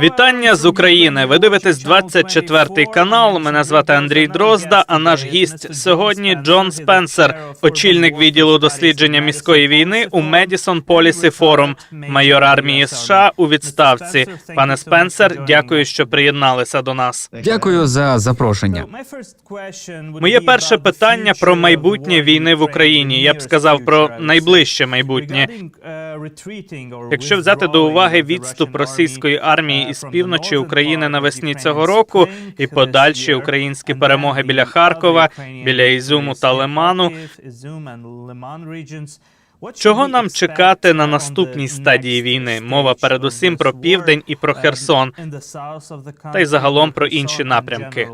Вітання з України. Ви дивитесь 24-й канал. Мене звати Андрій Дрозда. А наш гість сьогодні Джон Спенсер, очільник відділу дослідження міської війни у Медісон Полісі Форум, майор армії США у відставці. Пане Спенсер, дякую, що приєдналися до нас. Дякую за запрошення. Моє перше питання про майбутнє війни в Україні. Я б сказав про найближче майбутнє. Якщо взяти до уваги відступ російської армії із півночі України навесні цього року і подальші українські перемоги біля Харкова, біля Ізюму та Лиману. Чого нам чекати на наступній стадії війни? Мова передусім про південь і про Херсон, та й загалом про інші напрямки.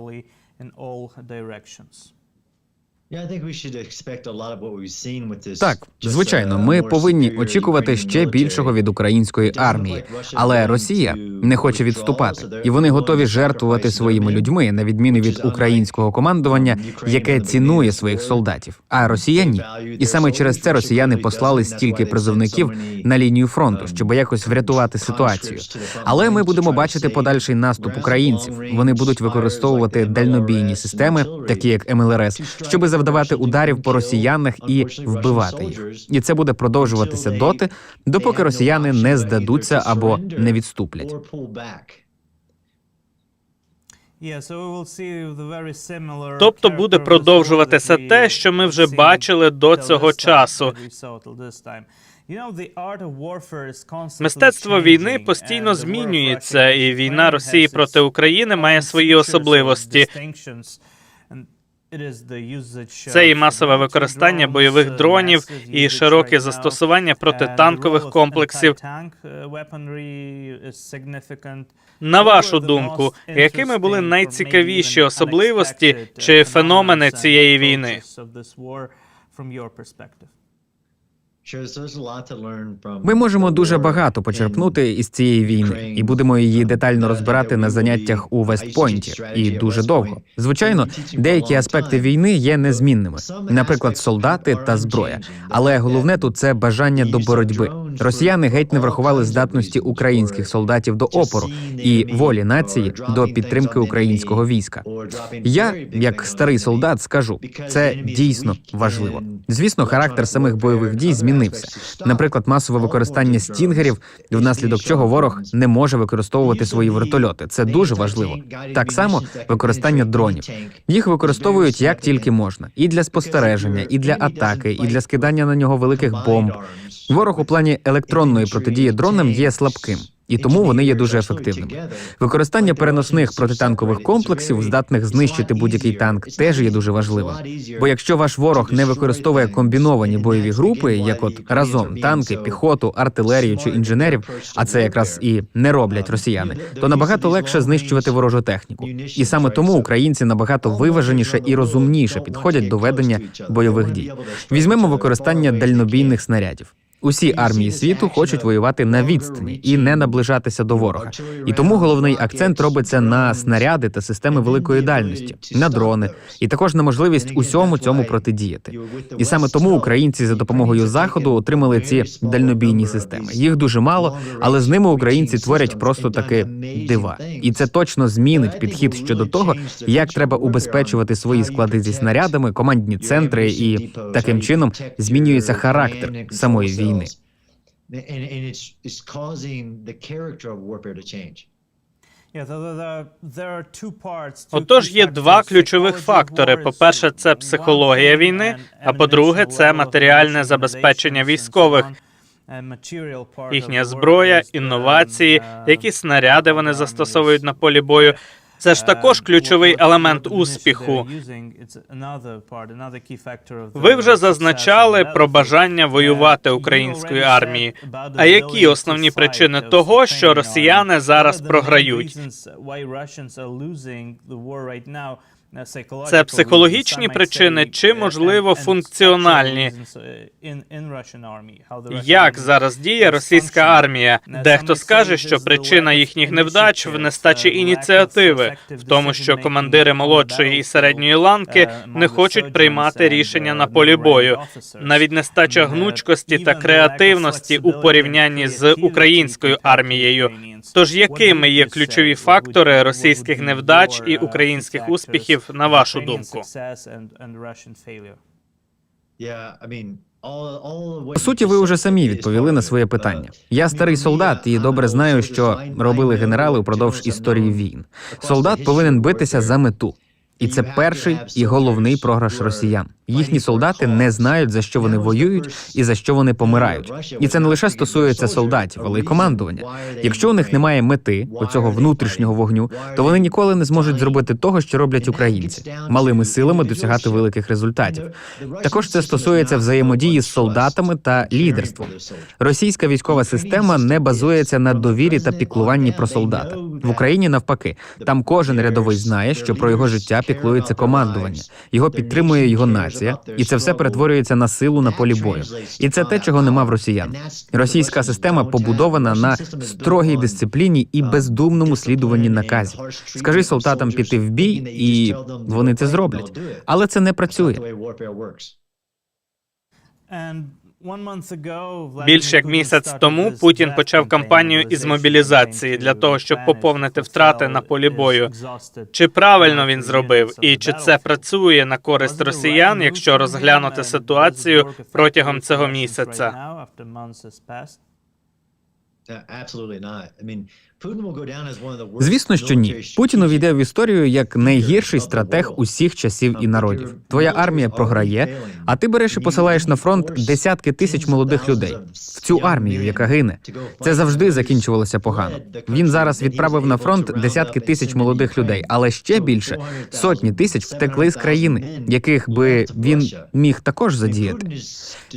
Так, звичайно, ми повинні очікувати ще більшого від української армії, але Росія не хоче відступати, і вони готові жертвувати своїми людьми, на відміну від українського командування, яке цінує своїх солдатів. А Росія ні. І саме через це росіяни послали стільки призовників на лінію фронту, щоб якось врятувати ситуацію. Але ми будемо бачити подальший наступ українців. Вони будуть використовувати дальнобійні системи, такі як МЛРС, щоби завдавати ударів по росіянах і вбивати їх. І це буде продовжуватися доти, допоки росіяни не здадуться або не відступлять. Тобто буде продовжуватися те, що ми вже бачили до цього часу. Мистецтво війни постійно змінюється, і війна Росії проти України має свої особливості. Це і масове використання бойових дронів, і широке застосування протитанкових комплексів. На вашу думку, якими були найцікавіші особливості чи феномени цієї війни? Ми можемо дуже багато почерпнути із цієї війни, і будемо її детально розбирати на заняттях у Вестпойнті. І дуже довго. Звичайно, деякі аспекти війни є незмінними, наприклад, солдати та зброя. Але головне тут це бажання до боротьби. Росіяни геть не врахували здатності українських солдатів до опору і волі нації до підтримки українського війська. Я, як старий солдат, скажу, це дійсно важливо. Звісно, характер самих бойових дій змінився. Наприклад, масове використання стінгерів, внаслідок чого ворог не може використовувати свої вертольоти. Це дуже важливо. Так само використання дронів. Їх використовують як тільки можна, і для спостереження, і для атаки, і для скидання на нього великих бомб. Ворог у плані електронної протидії дронам є слабким. І тому вони є дуже ефективними. Використання переносних протитанкових комплексів, здатних знищити будь-який танк, теж є дуже важливим. Бо якщо ваш ворог не використовує комбіновані бойові групи, як от разом танки, піхоту, артилерію чи інженерів, а це якраз і не роблять росіяни, то набагато легше знищувати ворожу техніку. І саме тому українці набагато виваженіше і розумніше підходять до ведення бойових дій. Візьмемо використання дальнобійних снарядів. Усі армії світу хочуть воювати на відстані і не наближатися до ворога. І тому головний акцент робиться на снаряди та системи великої дальності, на дрони, і також на можливість усьому цьому протидіяти. І саме тому українці за допомогою заходу отримали ці дальнобійні системи. Їх дуже мало, але з ними українці творять просто таки дива. І це точно змінить підхід щодо того, як треба убезпечувати свої склади зі снарядами, командні центри, і таким чином змінюється характер самої війни. Отож, є два ключових фактори: по-перше, це психологія війни, а по-друге, це матеріальне забезпечення військових. Їхня зброя, інновації, які снаряди вони застосовують на полі бою. Це ж також ключовий елемент успіху. Ви вже зазначали про бажання воювати української армії. А які основні причини того, що росіяни зараз програють? Це психологічні причини чи, можливо, функціональні? Як зараз діє російська армія? Дехто скаже, що причина їхніх невдач в нестачі ініціативи, в тому, що командири молодшої і середньої ланки не хочуть приймати рішення на полі бою. Навіть нестача гнучкості та креативності у порівнянні з українською армією. Тож якими є ключові фактори російських невдач і українських успіхів, на вашу думку? По суті, ви вже самі відповіли на своє питання. Я старий солдат і добре знаю, що робили генерали впродовж історії війн. Солдат повинен битися за мету. І це перший і головний програш росіян. Їхні солдати не знають за що вони воюють і за що вони помирають. І це не лише стосується солдатів, але й командування. Якщо у них немає мети оцього внутрішнього вогню, то вони ніколи не зможуть зробити того, що роблять українці, малими силами досягати великих результатів. Також це стосується взаємодії з солдатами та лідерством. Російська військова система не базується на довірі та піклуванні про солдата. В Україні навпаки, там кожен рядовий знає, що про його життя піклується командування, його підтримує його нація, і це все перетворюється на силу на полі бою. І це те, чого нема в росіян. Російська система побудована на строгій дисципліні і бездумному слідуванні наказів. Скажи солдатам піти в бій, і вони це зроблять. Але це не працює. Більше як місяць тому Путін почав кампанію із мобілізації для того, щоб поповнити втрати на полі бою. Чи правильно він зробив, і чи це працює на користь росіян, якщо розглянути ситуацію протягом цього місяця? Звісно, що ні. Путін увійде в історію як найгірший стратег усіх часів і народів. Твоя армія програє, а ти береш і посилаєш на фронт десятки тисяч молодих людей в цю армію, яка гине. Це завжди закінчувалося погано. Він зараз відправив на фронт десятки тисяч молодих людей, але ще більше сотні тисяч втекли з країни, яких би він міг також задіяти.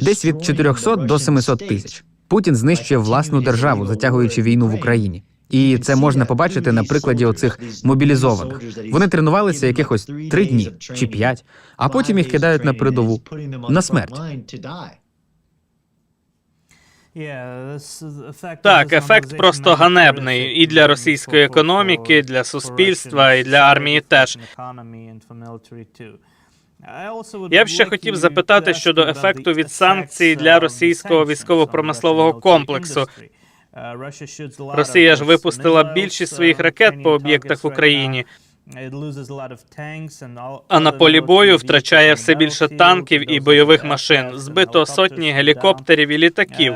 Десь від 400 до 700 тисяч. Путін знищує власну державу, затягуючи війну в Україні. І це можна побачити на прикладі оцих мобілізованих. Вони тренувалися якихось три дні чи п'ять, а потім їх кидають на передову на смерть. Так, ефект просто ганебний і для російської економіки, для суспільства, і для армії теж. Я б ще хотів запитати щодо ефекту від санкцій для російського військово-промислового комплексу. Росія ж випустила більшість своїх ракет по об'єктах в Україні. А на полі бою втрачає все більше танків і бойових машин. Збито сотні гелікоптерів і літаків.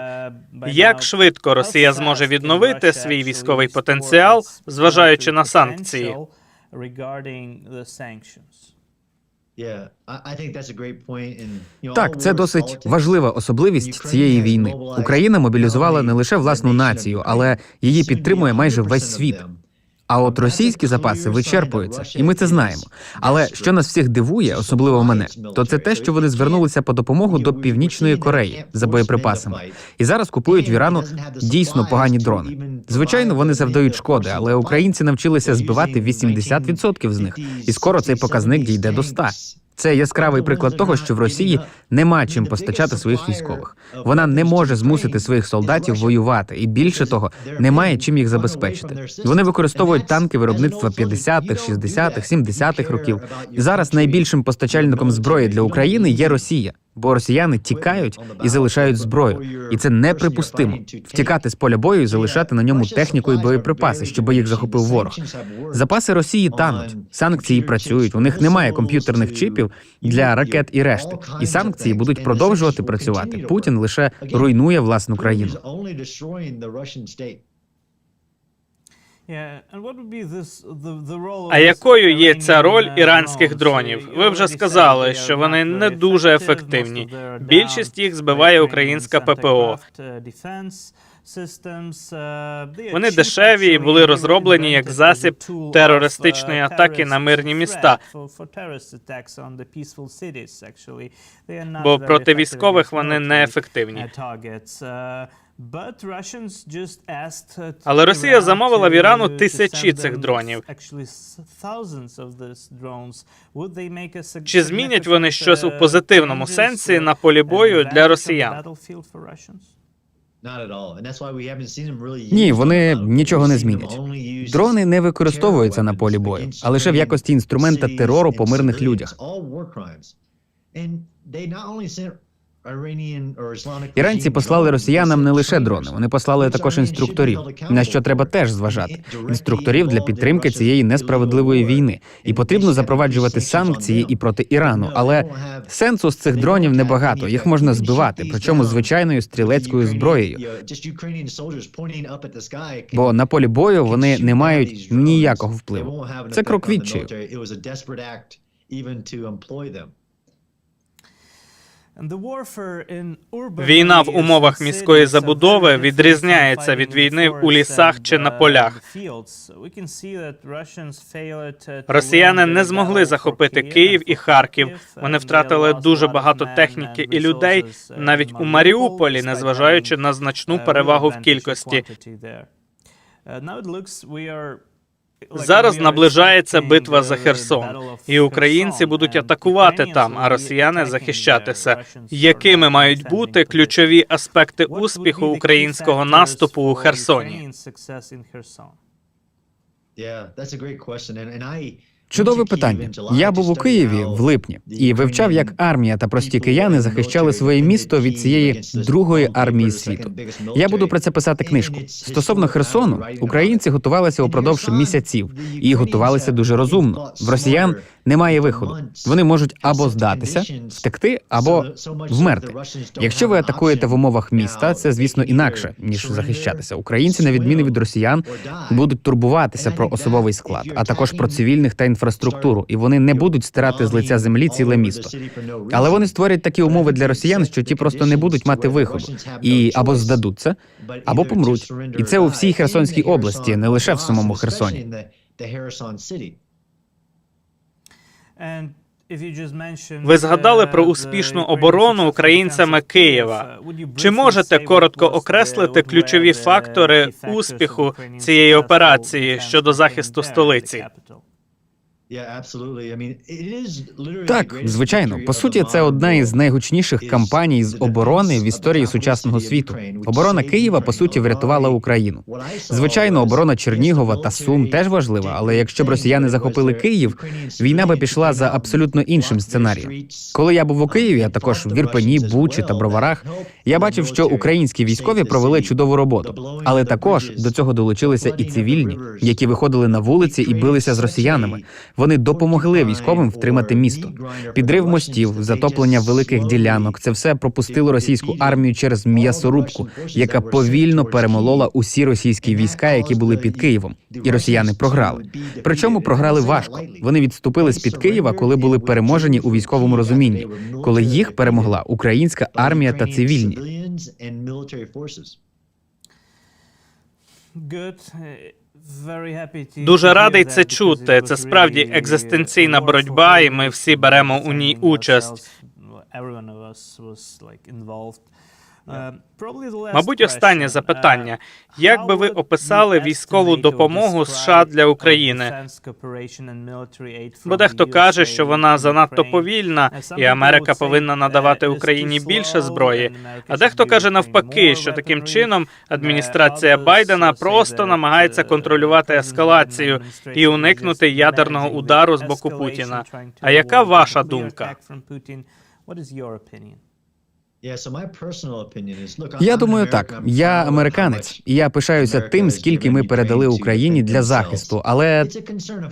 Як швидко Росія зможе відновити свій військовий потенціал, зважаючи на санкції? Так, це досить важлива особливість цієї війни. Україна мобілізувала не лише власну націю, але її підтримує майже весь світ. А от російські запаси вичерпуються, і ми це знаємо. Але що нас всіх дивує, особливо мене, то це те, що вони звернулися по допомогу до північної Кореї за боєприпасами, і зараз купують в Ірану дійсно погані дрони. Звичайно, вони завдають шкоди, але українці навчилися збивати 80% з них, і скоро цей показник дійде до 100%. Це яскравий приклад того, що в Росії нема чим постачати своїх військових. Вона не може змусити своїх солдатів воювати, і більше того, немає чим їх забезпечити. Вони використовують танки виробництва 50-х, 60-х, 70-х років. Зараз найбільшим постачальником зброї для України є Росія. Бо росіяни тікають і залишають зброю, і це неприпустимо. Втікати з поля бою і залишати на ньому техніку і боєприпаси, щоб їх захопив ворог. Запаси Росії тануть, санкції працюють. У них немає комп'ютерних чипів для ракет і решти. І санкції будуть продовжувати працювати. Путін лише руйнує власну країну. А якою є ця роль іранських дронів? Ви вже сказали, що вони не дуже ефективні. Більшість їх збиває українська ППО. Вони дешеві і були розроблені як засіб терористичної атаки на мирні міста. Бо проти військових вони неефективні. Але Росія замовила в Ірану тисячі цих дронів. Чи змінять вони щось у позитивному сенсі на полі бою для росіян? Ні, вони нічого не змінять. Дрони не використовуються на полі бою, а лише в якості інструмента терору по мирних людях. Іранці послали росіянам не лише дрони, вони послали також інструкторів. На що треба теж зважати інструкторів для підтримки цієї несправедливої війни, і потрібно запроваджувати санкції і проти Ірану. Але сенсу з цих дронів небагато. Їх можна збивати, причому звичайною стрілецькою зброєю. Бо на полі бою вони не мають ніякого впливу. Це крок відчаю. Війна в умовах міської забудови відрізняється від війни у лісах чи на полях. Росіяни не змогли захопити Київ і Харків. Вони втратили дуже багато техніки і людей навіть у Маріуполі, незважаючи на значну перевагу в кількості. Зараз наближається битва за Херсон, і українці будуть атакувати там, а росіяни захищатися. Якими мають бути ключові аспекти успіху українського наступу у Херсоні? Чудове питання. Я був у Києві в липні і вивчав, як армія та прості кияни захищали своє місто від цієї другої армії світу. Я буду про це писати книжку. Стосовно Херсону, українці готувалися упродовж місяців і готувалися дуже розумно. В росіян немає виходу. Вони можуть або здатися, втекти, або вмерти. Якщо ви атакуєте в умовах міста, це звісно інакше ніж захищатися. Українці, на відміну від росіян, будуть турбуватися про особовий склад, а також про цивільних та інфраструктуру, і вони не будуть стирати з лиця землі ціле місто. Але вони створять такі умови для росіян, що ті просто не будуть мати виходу і або здадуться, або помруть. І це у всій Херсонській області, не лише в самому Херсоні. Ви згадали про успішну оборону українцями Києва. Чи можете коротко окреслити ключові фактори успіху цієї операції щодо захисту столиці? Так, звичайно, по суті, це одна із найгучніших кампаній з оборони в історії сучасного світу. Оборона Києва по суті врятувала Україну. Звичайно, оборона Чернігова та Сум теж важлива, але якщо б росіяни захопили Київ, війна би пішла за абсолютно іншим сценарієм. Коли я був у Києві, а також в Ірпені, Бучі та Броварах, я бачив, що українські військові провели чудову роботу, але також до цього долучилися і цивільні, які виходили на вулиці і билися з росіянами. Вони допомогли військовим втримати місто. Підрив мостів, затоплення великих ділянок це все пропустило російську армію через м'ясорубку, яка повільно перемолола усі російські війська, які були під Києвом, і росіяни програли. Причому програли важко. Вони відступили з під Києва, коли були переможені у військовому розумінні, коли їх перемогла українська армія та цивільні. Дуже радий це чути. Це справді екзистенційна боротьба, і ми всі беремо у ній участь. Мабуть, останнє запитання: як би ви описали військову допомогу США для України? Бо дехто каже, що вона занадто повільна, і Америка повинна надавати Україні більше зброї. А дехто каже навпаки, що таким чином адміністрація Байдена просто намагається контролювати ескалацію і уникнути ядерного удару з боку Путіна. А яка ваша думка? Я думаю, так. Я американець, і я пишаюся тим, скільки ми передали Україні для захисту. Але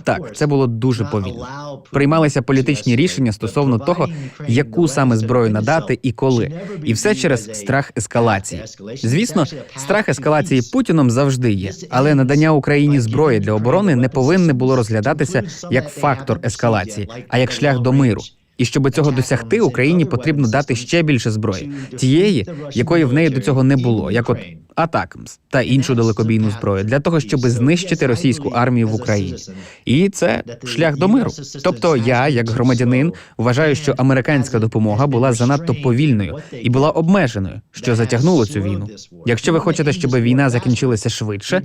так, це було дуже повільно. Приймалися політичні рішення стосовно того, яку саме зброю надати і коли, і все через страх ескалації. Звісно, страх ескалації Путіном завжди є, але надання Україні зброї для оборони не повинне було розглядатися як фактор ескалації, а як шлях до миру. І щоб цього досягти, Україні потрібно дати ще більше зброї, тієї, якої в неї до цього не було, як от Атакмс та іншу далекобійну зброю, для того, щоб знищити російську армію в Україні. І це шлях до миру. Тобто, я, як громадянин, вважаю, що американська допомога була занадто повільною і була обмеженою, що затягнуло цю війну. Якщо ви хочете, щоб війна закінчилася швидше,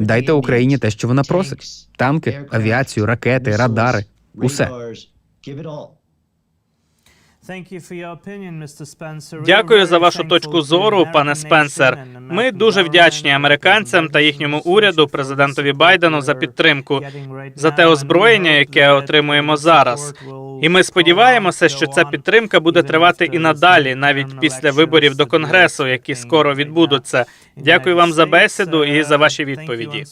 дайте Україні те, що вона просить: танки, авіацію, ракети, радари, усе. Дякую за вашу точку зору, пане Спенсер. Ми дуже вдячні американцям та їхньому уряду, президентові Байдену, за підтримку, за те озброєння, яке отримуємо зараз. І ми сподіваємося, що ця підтримка буде тривати і надалі, навіть після виборів до конгресу, які скоро відбудуться. Дякую вам за бесіду і за ваші відповіді.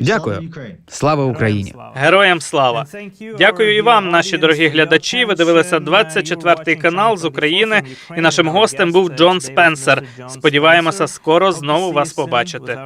Дякую. Слава Україні! Героям слава! Дякую і вам, наші дорогі глядачі. Ви дивилися 24-й канал з України, і нашим гостем був Джон Спенсер. Сподіваємося, скоро знову вас побачити.